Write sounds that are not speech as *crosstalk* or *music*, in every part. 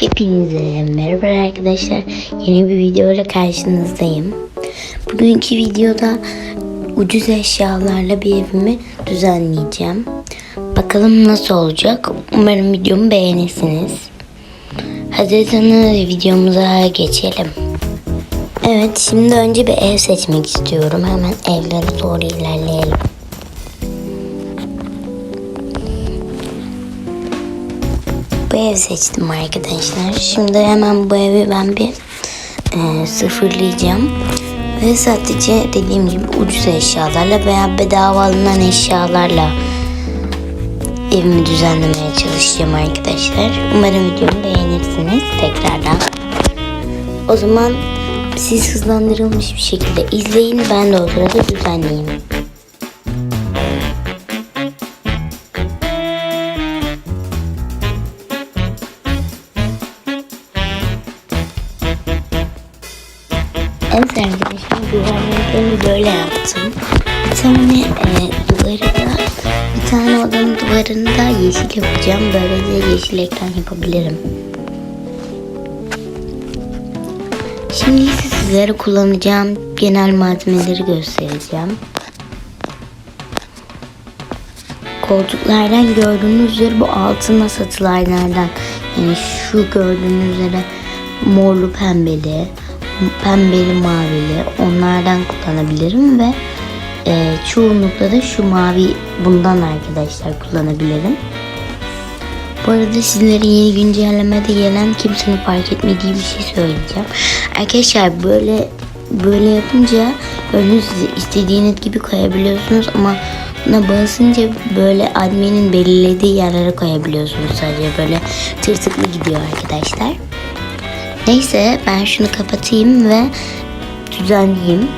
Hepinize merhaba arkadaşlar. Yeni bir video ile karşınızdayım. Bugünkü videoda ucuz eşyalarla bir evimi düzenleyeceğim. Bakalım nasıl olacak. Umarım videomu beğenirsiniz. Hazırsanız videomuza geçelim. Evet şimdi önce bir ev seçmek istiyorum. Hemen evlere doğru ilerleyelim. Bu ev seçtim arkadaşlar. Şimdi hemen bu evi ben bir e, sıfırlayacağım. Ve sadece dediğim gibi ucuz eşyalarla veya bedava alınan eşyalarla evimi düzenlemeye çalışacağım arkadaşlar. Umarım videomu beğenirsiniz tekrardan. O zaman siz hızlandırılmış bir şekilde izleyin. Ben de o sırada düzenleyeyim. Arkadaşlar güvenliklerini böyle yaptım. Bir tane e, duvarı da bir tane odanın duvarını da yeşil yapacağım. Böylece yeşil ekran yapabilirim. Şimdi sizlere kullanacağım genel malzemeleri göstereceğim. Koltuklardan gördüğünüz üzere bu altına satılanlardan yani şu gördüğünüz üzere morlu pembeli, pembeli mavili onlardan kullanabilirim ve e, çoğunlukla da şu mavi bundan arkadaşlar kullanabilirim. Bu arada sizlere yeni güncellemede gelen kimsenin fark etmediği bir şey söyleyeceğim. Arkadaşlar böyle böyle yapınca gördüğünüz istediğiniz gibi koyabiliyorsunuz ama buna basınca böyle adminin belirlediği yerlere koyabiliyorsunuz sadece böyle tırtıklı gidiyor arkadaşlar. Neyse ben şunu kapatayım ve düzenleyeyim.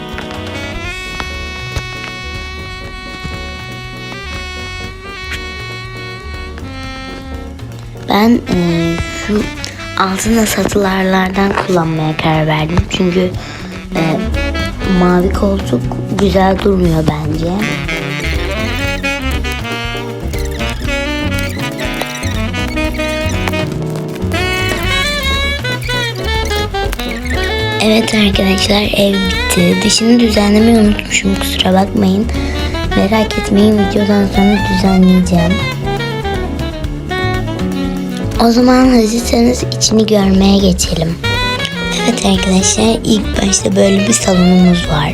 Ben e, şu altına satılarlardan kullanmaya karar verdim. Çünkü e, mavi koltuk güzel durmuyor bence. Evet arkadaşlar ev bitti. Dışını düzenlemeyi unutmuşum kusura bakmayın. Merak etmeyin videodan sonra düzenleyeceğim. O zaman hazırsanız içini görmeye geçelim. Evet arkadaşlar ilk başta böyle bir salonumuz var.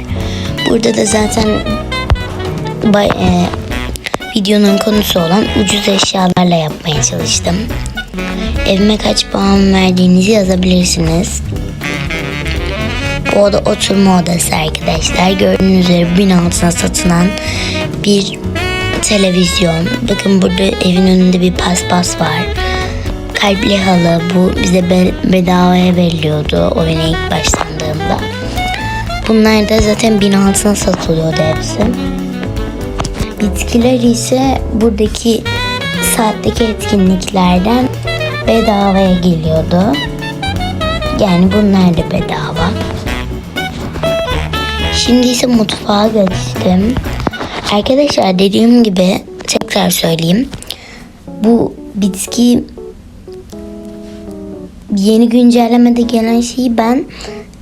Burada da zaten e, videonun konusu olan ucuz eşyalarla yapmaya çalıştım. Evime kaç puan verdiğinizi yazabilirsiniz. Bu oda oturma odası arkadaşlar. Gördüğünüz üzere bin altına satılan bir televizyon. Bakın burada evin önünde bir paspas var. Kalpli halı bu bize be- bedavaya veriliyordu oyuna ilk başlandığında. Bunlar da zaten bin altına satılıyordu hepsi. Bitkiler ise buradaki saatteki etkinliklerden bedavaya geliyordu. Yani bunlar da bedava. Şimdi ise mutfağa geçtim. Arkadaşlar dediğim gibi tekrar söyleyeyim. Bu bitki yeni güncellemede gelen şeyi ben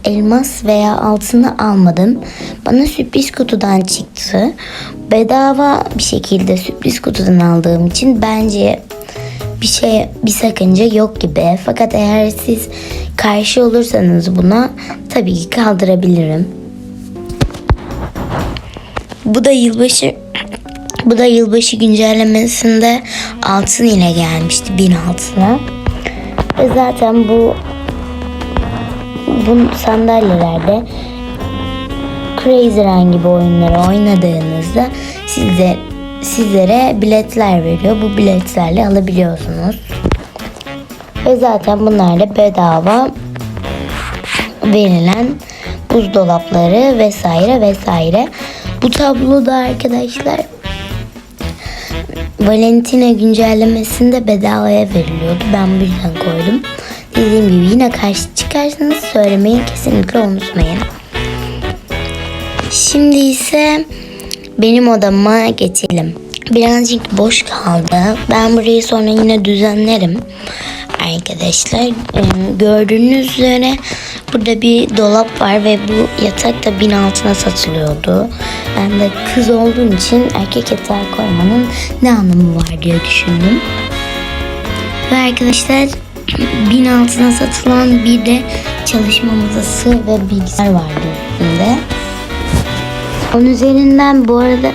elmas veya altını almadım. Bana sürpriz kutudan çıktı. Bedava bir şekilde sürpriz kutudan aldığım için bence bir şey bir sakınca yok gibi. Fakat eğer siz karşı olursanız buna tabii ki kaldırabilirim. Bu da yılbaşı bu da yılbaşı güncellemesinde altın ile gelmişti bin altına. Ve zaten bu bu sandalyelerde Crazy Run gibi oyunları oynadığınızda size sizlere biletler veriyor. Bu biletlerle alabiliyorsunuz. Ve zaten bunlar da bedava verilen buzdolapları vesaire vesaire. Bu tabloda arkadaşlar Valentina güncellemesinde bedavaya veriliyordu. Ben bu yüzden koydum. Dediğim gibi yine karşı çıkarsanız söylemeyi kesinlikle unutmayın. Şimdi ise benim odama geçelim. Birazcık boş kaldı. Ben burayı sonra yine düzenlerim. Arkadaşlar. Gördüğünüz üzere burada bir dolap var ve bu yatak da bin altına satılıyordu. Ben de kız olduğum için erkek yatağı koymanın ne anlamı var diye düşündüm. Ve arkadaşlar *clears throat* bin altına satılan bir de çalışma masası ve bilgisayar vardı üstünde. Onun üzerinden bu arada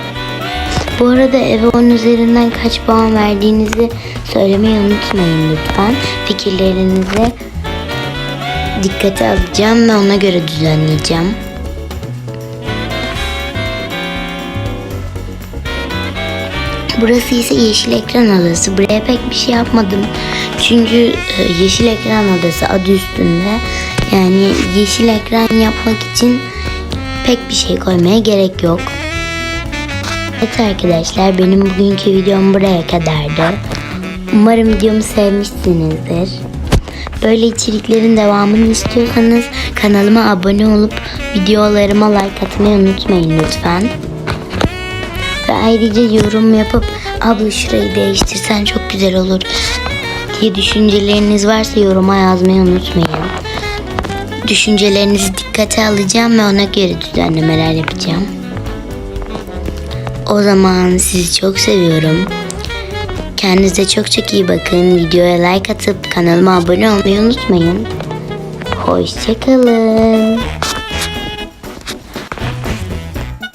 bu arada eve onun üzerinden kaç puan verdiğinizi söylemeyi unutmayın lütfen. Fikirlerinizi dikkate alacağım ve ona göre düzenleyeceğim. Burası ise yeşil ekran odası. Buraya pek bir şey yapmadım. Çünkü e, yeşil ekran odası adı üstünde. Yani yeşil ekran yapmak için pek bir şey koymaya gerek yok. Evet arkadaşlar benim bugünkü videom buraya kadardı. Umarım videomu sevmişsinizdir. Böyle içeriklerin devamını istiyorsanız kanalıma abone olup videolarıma like atmayı unutmayın lütfen. Ve ayrıca yorum yapıp abla şurayı değiştirsen çok güzel olur diye düşünceleriniz varsa yoruma yazmayı unutmayın. Düşüncelerinizi dikkate alacağım ve ona göre düzenlemeler yapacağım. O zaman sizi çok seviyorum. Kendinize çok çok iyi bakın. Videoya like atıp kanalıma abone olmayı unutmayın. Hoşçakalın.